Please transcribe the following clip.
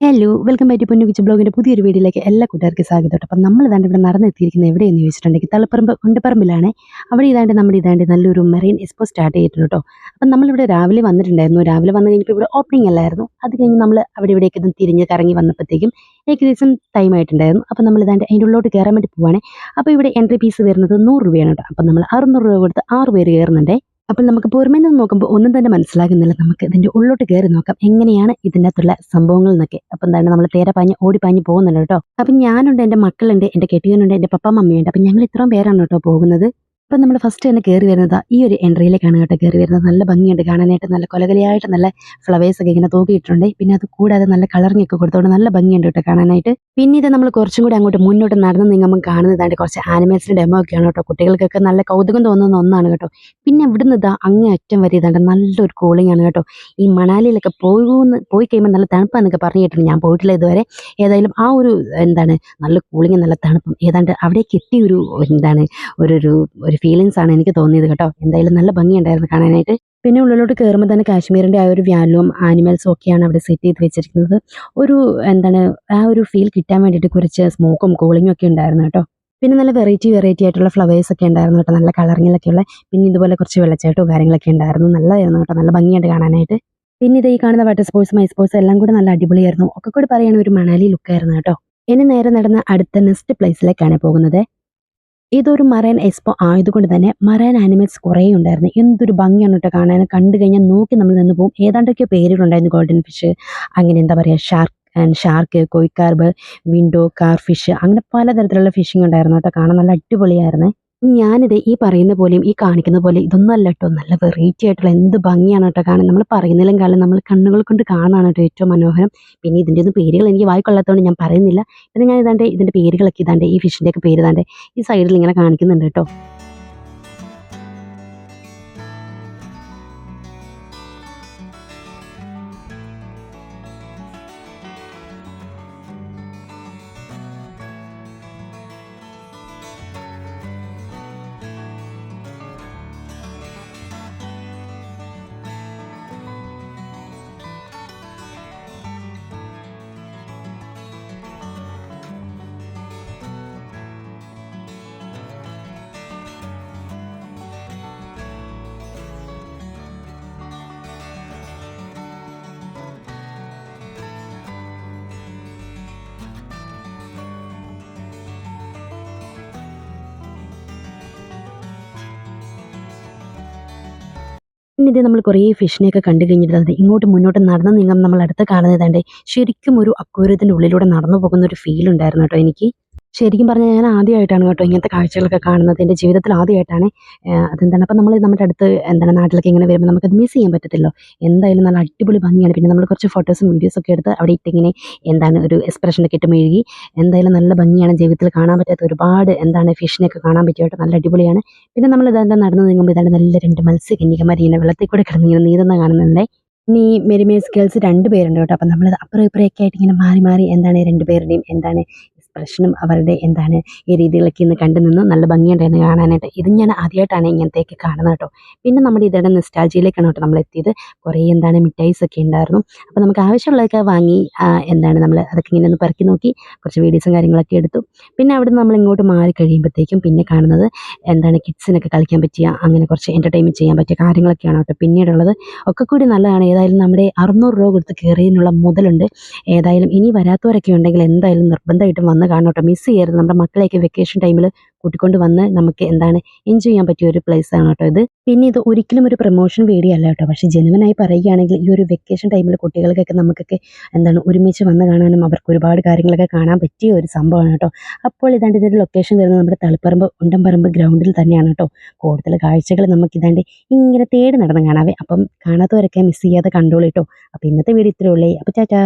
Hello welcome back പൊന്നു കിച്ച് ബ്ലോഗിന്റെ പുതിയൊരു വീഡിയോയിലേക്ക് എല്ലാ കൂട്ടുകാർക്കും സ്വാഗതം. അപ്പം നമ്മൾ ഇതാണ്ട് ഇവിടെ നടന്നെത്തിയിരിക്കുന്നത് എവിടെയെന്ന് ചോദിച്ചിട്ടുണ്ടെങ്കിൽ തലപ്പറമ്പ് കൊണ്ടപ്പറമ്പിലാണ്. അവിടെ ഇതാണ്ട് നമ്മുടെ ഇതാണ്ട് നല്ലൊരു മെറൈൻ എക്സ്പോ സ്റ്റാർട്ട് ചെയ്തിട്ടുണ്ട് കേട്ടോ. അപ്പം നമ്മളിവിടെ രാവിലെ വന്നിട്ടുണ്ടായിരുന്നു. രാവിലെ വന്നു കഴിഞ്ഞപ്പോൾ ഇവിടെ ഓപ്പണിംഗ് അല്ലായിരുന്നു. അത് കഴിഞ്ഞ് നമ്മൾ അവിടെ ഇവിടേക്ക് ഒന്ന് തിരിഞ്ഞ് കറങ്ങി വന്നപ്പോഴത്തേക്കും ഏകദേശം ടൈം ആയിട്ടുണ്ടായിരുന്നു. അപ്പം നമ്മൾ ഇതാണ്ട് അതിന്റെ ഉള്ളിലോട്ട് കയറാൻ വേണ്ടി പോവാണ്. അപ്പോൾ ഇവിടെ എൻട്രി ഫീസ് വരുന്നത് നൂറ് രൂപയാണ് കേട്ടോ. അപ്പം നമ്മൾ അറുന്നൂറ് രൂപ കൊടുത്ത് ആറ് പേര് കയറുന്നുണ്ട്. അപ്പോൾ നമുക്ക് പുറമേ നിന്ന് നോക്കുമ്പോൾ ഒന്നും തന്നെ മനസ്സിലാകുന്നില്ല. നമുക്ക് ഇതിന്റെ ഉള്ളോട്ട് കയറി നോക്കാം. എങ്ങനെയാണ് ഇതിന്റെ അകത്തുള്ള സംഭവങ്ങൾ എന്നൊക്കെ. അപ്പം എന്താണ് നമ്മൾ തേരെ പാഞ്ഞ് ഓടി പാഞ്ഞ് പോകുന്നുണ്ട് കേട്ടോ. അപ്പം ഞാനുണ്ട് എന്റെ മക്കളുണ്ട് എന്റെ കെട്ടിയനുണ്ട് എന്റെ പപ്പ മമ്മിയുണ്ട് അപ്പം ഞങ്ങൾ ഇത്രയും പേരാണ് കേട്ടോ പോകുന്നത്. അപ്പം നമ്മൾ ഫസ്റ്റ് തന്നെ കയറി വരുന്നത് ഈ ഒരു എൻട്രിയിലേക്കാണ് കേട്ടോ കയറി വരുന്നത്. നല്ല ഭംഗിയുണ്ട് കാണാനായിട്ട്. നല്ല കൊലകലയായിട്ട് നല്ല ഫ്ലവേഴ്സ് ഒക്കെ ഇങ്ങനെ തൂക്കിയിട്ടുണ്ട്. പിന്നെ അത് കൂടാതെ നല്ല കളറിങ് ഒക്കെ കൊടുത്തോണ്ട് നല്ല ഭംഗിയുണ്ട് കേട്ടോ കാണാനായിട്ട്. പിന്നെ ഇത് നമ്മൾ കുറച്ചും കൂടി അങ്ങോട്ട് മുന്നോട്ട് നടന്ന് നിങ്ങൾ കാണുന്നതായിട്ട് കുറച്ച് ആനിമൽസിന്റെ ഡെമോ ഒക്കെയാണ് കേട്ടോ. കുട്ടികൾക്കൊക്കെ നല്ല കൗതുകം തോന്നുന്ന ഒന്നാണ് കേട്ടോ. പിന്നെ ഇവിടുന്ന് ഇതാ അങ്ങേ അറ്റം വരെ ഇതാണ്ട് നല്ലൊരു കൂളിംഗ് ആണ് കേട്ടോ. ഈ മണാലിയിലൊക്കെ പോകുന്ന പോയി കഴിയുമ്പോൾ നല്ല തണുപ്പാന്നൊക്കെ പറഞ്ഞു കേട്ടിട്ടുണ്ട് ഞാൻ പോയിട്ടില്ല ഇതുവരെ. ഏതായാലും ആ ഒരു എന്താണ് നല്ല കൂളിംഗ് നല്ല തണുപ്പും ഏതാണ്ട് അവിടേക്ക് എത്തിയ ഒരു എന്താണ് ഒരു ഒരു ഒരു ഫീലിങ്സ് ആണ് എനിക്ക് തോന്നിയത് കേട്ടോ. എന്തായാലും നല്ല ഭംഗിയുണ്ടായിരുന്നു കാണാനായിട്ട്. പിന്നെ ഉള്ളിലോട്ട് കയറുമ്പോൾ തന്നെ കാശ്മീരിന്റെ ആ ഒരു വ്യാലും ആനിമൽസും ഒക്കെയാണ് അവിടെ സെറ്റ് ചെയ്ത് വെച്ചിരിക്കുന്നത്. ഒരു എന്താണ് ആ ഒരു ഫീൽ കിട്ടാൻ വേണ്ടിയിട്ട് കുറച്ച് സ്മോക്കും കൂളിങ്ങും ഒക്കെ ഉണ്ടായിരുന്നു കേട്ടോ. പിന്നെ നല്ല വെറൈറ്റി വെറൈറ്റി ആയിട്ടുള്ള ഫ്ലവേഴ്സ് ഒക്കെ ഉണ്ടായിരുന്നു കേട്ടോ. നല്ല കളറിങ്ങിലൊക്കെയുള്ള പിന്നെ ഇതുപോലെ കുറച്ച് വെള്ളച്ചാട്ടവും കാര്യങ്ങളൊക്കെ ഉണ്ടായിരുന്നു. നല്ലതായിരുന്നു കേട്ടോ. നല്ല ഭംഗിയായിട്ട് കാണാനായിട്ട്. പിന്നെ ഇത് ഈ കാണുന്ന വാട്ടർ സ്പോർട്സ് മൈ സ്പോർട്സ് എല്ലാം കൂടെ നല്ല അടിപൊളിയായിരുന്നു. ഒക്കെ കൂടി പറയുന്ന ഒരു മണാലി ലുക്കായിരുന്നു കേട്ടോ. ഇനി നേരെ നടന്ന അടുത്ത നെക്സ്റ്റ് പ്ലേസിലേക്കാണ് പോകുന്നത്. ഇതൊരു മറൈൻ എക്സ്പോ ആയതുകൊണ്ട് തന്നെ മറൈൻ ആനിമൽസ് കുറേ ഉണ്ടായിരുന്നു. എന്തൊരു ഭംഗിയാണ് കേട്ടോ കാണാൻ. കണ്ടു കഴിഞ്ഞാൽ നോക്കി നമ്മൾ നിന്ന് പോകും. ഏതാണ്ടൊക്കെ പേരുകളുണ്ടായിരുന്നു ഗോൾഡൻ ഫിഷ് അങ്ങനെ എന്താ പറയുക shark and shark koi carp window car fish അങ്ങനെ പലതരത്തിലുള്ള ഫിഷിംഗ് ഉണ്ടായിരുന്നു കേട്ടോ. കാണാൻ നല്ല അടിപൊളിയായിരുന്നു. ഞാനിത് ഈ പറയുന്ന പോലെയും ഈ കാണിക്കുന്ന പോലെ ഇതൊന്നും അല്ല കേട്ടോ നല്ല വെറൈറ്റി ആയിട്ടുള്ള എന്ത് ഭംഗിയാണ് കേട്ടോ കാണാൻ നമ്മൾ പറയുന്നതിലും കാലം നമ്മൾ കണ്ണുകൾ കൊണ്ട് കാണാനാണ് കേട്ടോ ഏറ്റവും മനോഹരം. പിന്നെ ഇതിന്റെ ഒന്നും പേരുകൾ എനിക്ക് വായിക്കൊള്ളാത്തതുകൊണ്ട് ഞാൻ പറയുന്നില്ല. പിന്നെ ഞാൻ ഇതാണ്ട് ഇതിന്റെ പേരുകളൊക്കെ ഇതാണ്ട് ഈ ഫിഷിന്റെ ഒക്കെ പേര് ഇതാണ്ട് ഈ സൈഡിൽ ഇങ്ങനെ കാണിക്കുന്നുണ്ട് കേട്ടോ പിന്നെ ഇത് നമ്മൾ കുറേ ഫിഷിനെയൊക്കെ കണ്ടു കഴിഞ്ഞിട്ട് ഇങ്ങോട്ട് മുന്നോട്ട് നടന്ന് നീങ്ങുമ്പോൾ നമ്മൾ അടുത്ത് കാണുന്നതാണ്ട് ശരിക്കും ഒരു അക്വേറിയത്തിന്റെ ഉള്ളിലൂടെ നടന്നു പോകുന്ന ഒരു ഫീൽ ഉണ്ടായിരുന്നു കേട്ടോ എനിക്ക്. ശരിക്കും പറഞ്ഞാൽ ഞാൻ ആദ്യമായിട്ടാണ് കേട്ടോ ഇങ്ങനത്തെ കാഴ്ചകളൊക്കെ കാണുന്നത്. എന്റെ ജീവിതത്തിൽ ആദ്യമായിട്ടാണ് അതെന്താണ്? അപ്പം നമ്മൾ നമ്മുടെ അടുത്ത് എന്താണ് നാട്ടിലൊക്കെ ഇങ്ങനെ വരുമ്പോൾ നമുക്കത് മിസ് ചെയ്യാൻ പറ്റത്തില്ലോ എന്തായാലും നല്ല അടിപൊളി ഭംഗിയാണ്. പിന്നെ നമ്മൾ കുറച്ച് ഫോട്ടോസും വീഡിയോസും ഒക്കെ എടുത്ത് അവിടെ ഇട്ടിങ്ങനെ എന്താണ് ഒരു എക്സ്പ്രഷനൊക്കെ ഇട്ട് മെഴുകി എന്തായാലും നല്ല ഭംഗിയാണ്. ജീവിതത്തിൽ കാണാൻ പറ്റാത്ത ഒരുപാട് എന്താണ് ഫിഷിനെയൊക്കെ കാണാൻ പറ്റിയ കേട്ടോ നല്ല അടിപൊളിയാണ്. പിന്നെ നമ്മൾ ഇതാണ്ട് നടന്ന് നീങ്ങുമ്പോൾ ഇതാണ്ട് നല്ല രണ്ട് മത്സ്യകന്യകമാർ ഇങ്ങനെ വെള്ളത്തിൽ കൂടെ കിടന്ന് ഇങ്ങനെ നീന്തുന്ന കാണുന്നുണ്ട്. ഇനി മെരിമേസ് ഗേൾസ് രണ്ട് പേരുണ്ട് കേട്ടോ. അപ്പം നമ്മൾ അപ്പുറം ഇപ്പുറമൊക്കെ ആയിട്ട് ഇങ്ങനെ മാറി മാറി എന്താണ് രണ്ടുപേരുടെയും എന്താണ് എക്സ്പ്രഷനും അവരുടെ എന്താണ് ഈ രീതികളൊക്കെ ഇന്ന് കണ്ടു നിന്ന്. നല്ല ഭംഗിയുണ്ടായിരുന്നു കാണാനായിട്ട്. ഇത് ഞാൻ ആദ്യമായിട്ടാണ് ഇങ്ങനത്തെയൊക്കെ കാണുന്നത് കേട്ടോ. പിന്നെ നമ്മുടെ ഇതേടെ നിസ്റ്റാജിയിലേക്കാണ് കേട്ടോ നമ്മൾ എത്തിയത് കുറേ എന്താണ് മിഠായിസ് ഒക്കെ ഉണ്ടായിരുന്നു. അപ്പോൾ നമുക്ക് ആവശ്യമുള്ളതൊക്കെ വാങ്ങി എന്താണ് നമ്മൾ അതൊക്കെ ഇങ്ങനെ ഒന്ന് പെറുക്കി നോക്കി കുറച്ച് വീഡിയോസും കാര്യങ്ങളൊക്കെ എടുത്തു. പിന്നെ അവിടെ നമ്മൾ ഇങ്ങോട്ട് മാറി കഴിയുമ്പോഴത്തേക്കും പിന്നെ കാണുന്നത് എന്താണ് കിഡ്സിനൊക്കെ കളിക്കാൻ പറ്റിയ അങ്ങനെ കുറച്ച് എന്റർടൈൻമെന്റ് ചെയ്യാൻ പറ്റിയ കാര്യങ്ങളൊക്കെയാണ് കേട്ടോ പിന്നീടുള്ളത്. ഒക്കെ കൂടി നല്ലതാണ്. ഏതായാലും നമ്മുടെ അറുന്നൂറ് രൂപ കൊടുത്ത് കയറിയതിനുള്ള മുതലുണ്ട്. ഏതായാലും ഇനി വരാത്തവരൊക്കെ ഉണ്ടെങ്കിൽ എന്തായാലും നിർബന്ധമായിട്ടും വന്ന് കാണണം കേട്ടോ മിസ് ചെയ്യരുത്. നമ്മുടെ മക്കളെയൊക്കെ വെക്കേഷൻ ടൈമിൽ കൂട്ടിക്കൊണ്ട് വന്ന് നമുക്ക് എന്താണ് എൻജോയ് ചെയ്യാൻ പറ്റിയ ഒരു പ്ലേസ് ആണ് കേട്ടോ ഇത്. പിന്നെ ഇത് ഒരിക്കലും ഒരു പ്രൊമോഷൻ വീഡിയോ അല്ല കേട്ടോ. പക്ഷേ ജനുവനായി പറയുകയാണെങ്കിൽ ഈ ഒരു വെക്കേഷൻ ടൈമിൽ കുട്ടികൾക്കൊക്കെ നമുക്കൊക്കെ എന്താണ് ഒരുമിച്ച് വന്ന് കാണാനും അവർക്ക് ഒരുപാട് കാര്യങ്ങളൊക്കെ കാണാൻ പറ്റിയ ഒരു സംഭവമാണ് കേട്ടോ. അപ്പോൾ ഇതാണ്ട് ഇതിന്റെ ലൊക്കേഷൻ വരുന്നത് നമ്മുടെ തളിപ്പറമ്പ് ഉണ്ടംപറമ്പ് ഗ്രൗണ്ടിൽ തന്നെയാണ് കേട്ടോ. കൂടുതൽ കാഴ്ചകൾ നമുക്ക് ഇതാണ്ട് ഇങ്ങനെ തേടി നടന്ന് കാണാവേ. അപ്പം കാണാത്തവരൊക്കെ മിസ് ചെയ്യാതെ കണ്ടോളൂ കേട്ടോ. അപ്പോൾ ഇന്നത്തെ വീഡിയോ ഇത്രയേ ഉള്ളേ. അപ്പോൾ ചാറ്റാ